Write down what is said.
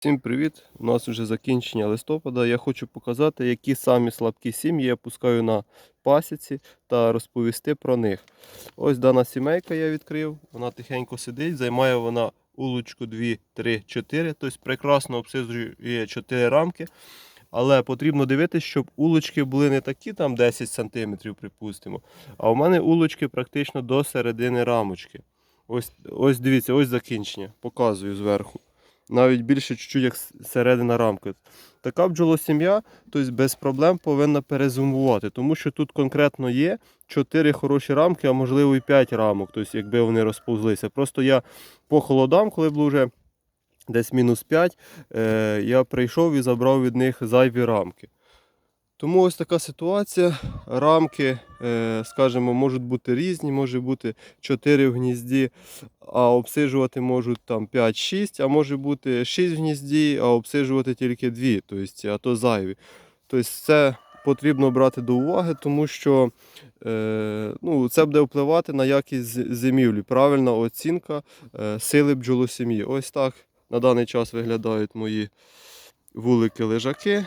Всім привіт! У нас вже закінчення листопада. Я хочу показати, які самі слабкі сім'ї я пускаю на пасіці та розповісти про них. Ось дана сімейка я відкрив, вона тихенько сидить, займає вона улочку 2, 3, 4, тобто прекрасно обсиджує 4 рамки. Але потрібно дивитися, щоб улочки були не такі там 10 см, припустимо. А у мене улочки практично до середини рамочки. Ось, ось дивіться, ось закінчення. Показую зверху навіть більше чуть-чуть як середина рамки. Така бджолосім'я, тобто без проблем повинна перезумувати, тому що тут конкретно є 4 хороші рамки, а можливо і 5 рамок, тобто якби вони розповзлися. Просто я по холодам, коли було вже десь мінус 5, е, я прийшов і забрав від них зайві рамки. Тому ось така ситуація. Рамки, е, скажімо, можуть бути різні, може бути 4 в гнізді, а обсиджувати можуть там 5-6, а може бути 6 в гнізді, а обсиджувати тільки 2, тобто, а то зайві. Тобто це потрібно брати до уваги, тому що е, ну, це буде впливати на якість зимівлі. Правильна оцінка е, сили бджолосім'ї. Ось так на даний час виглядають мої вулики-лежаки.